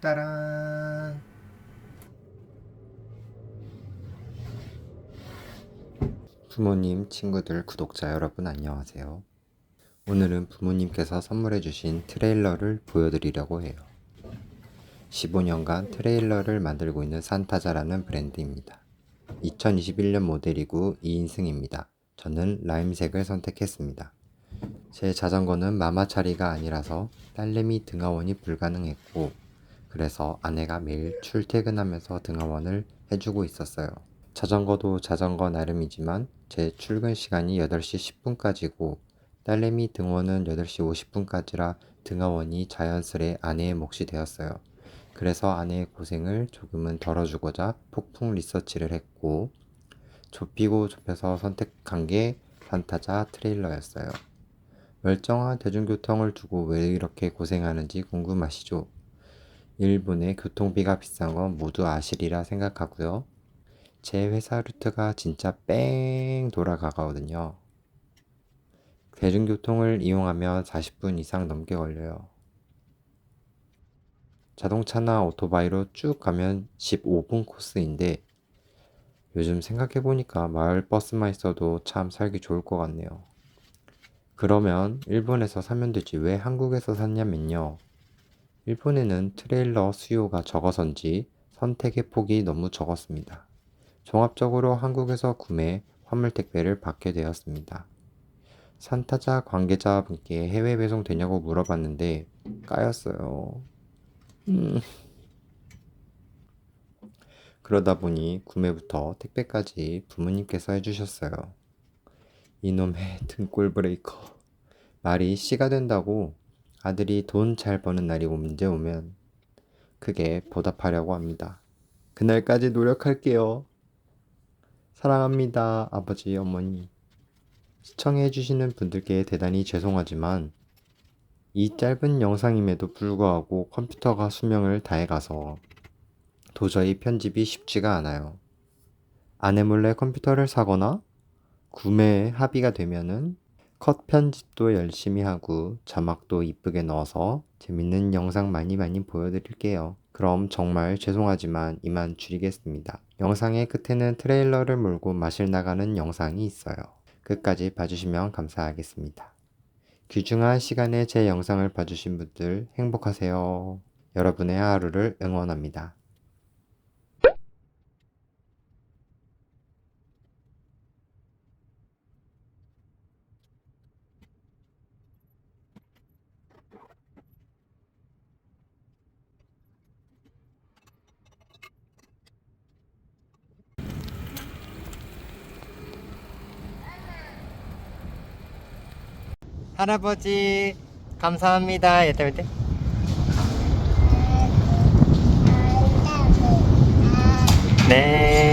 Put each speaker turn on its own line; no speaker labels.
따란. 부모님, 친구들, 구독자 여러분 안녕하세요. 오늘은 부모님께서 선물해 주신 트레일러를 보여드리려고 해요. 15년간 트레일러를 만들고 있는 산타자라는 브랜드입니다. 2021년 모델이고 2인승입니다. 저는 라임색을 선택했습니다. 제 자전거는 마마차리가 아니라서 딸내미 등하원이 불가능했고 그래서 아내가 매일 출퇴근하면서 등하원을 해주고 있었어요. 자전거도 자전거 나름이지만 제 출근 시간이 8시 10분까지고 딸내미 등원은 8시 50분까지라 등하원이 자연스레 아내의 몫이 되었어요. 그래서 아내의 고생을 조금은 덜어주고자 폭풍 리서치를 했고 좁히고 좁혀서 선택한 게 산타자 트레일러였어요. 멀쩡한 대중교통을 두고 왜 이렇게 고생하는지 궁금하시죠? 일본의 교통비가 비싼 건 모두 아시리라 생각하고요. 제 회사 루트가 진짜 뺑 돌아가거든요. 대중교통을 이용하면 40분 이상 넘게 걸려요. 자동차나 오토바이로 쭉 가면 15분 코스인데 요즘 생각해보니까 마을 버스만 있어도 참 살기 좋을 것 같네요. 그러면 일본에서 사면 되지 왜 한국에서 샀냐면요. 일본에는 트레일러 수요가 적어서인지 선택의 폭이 너무 적었습니다. 종합적으로 한국에서 구매 화물 택배를 받게 되었습니다. 산타자 관계자분께 해외 배송 되냐고 물어봤는데 까였어요. 음. 그러다 보니 구매부터 택배까지 부모님께서 해주셨어요. 이놈의 등골 브레이커. 말이 씨가 된다고 아들이 돈 잘 버는 날이 언제 오면 그게 보답하려고 합니다. 그날까지 노력할게요. 사랑합니다, 아버지, 어머니. 시청해주시는 분들께 대단히 죄송하지만 이 짧은 영상임에도 불구하고 컴퓨터가 수명을 다해가서 도저히 편집이 쉽지가 않아요. 아내 몰래 컴퓨터를 사거나 구매에 합의가 되면은 컷 편집도 열심히 하고 자막도 이쁘게 넣어서 재밌는 영상 많이 많이 보여드릴게요. 그럼 정말 죄송하지만 이만 줄이겠습니다. 영상의 끝에는 트레일러를 몰고 마실 나가는 영상이 있어요. 끝까지 봐주시면 감사하겠습니다. 귀중한 시간에 제 영상을 봐주신 분들 행복하세요. 여러분의 하루를 응원합니다. 할아버지 감사합니다. 얘들 얘들. 네.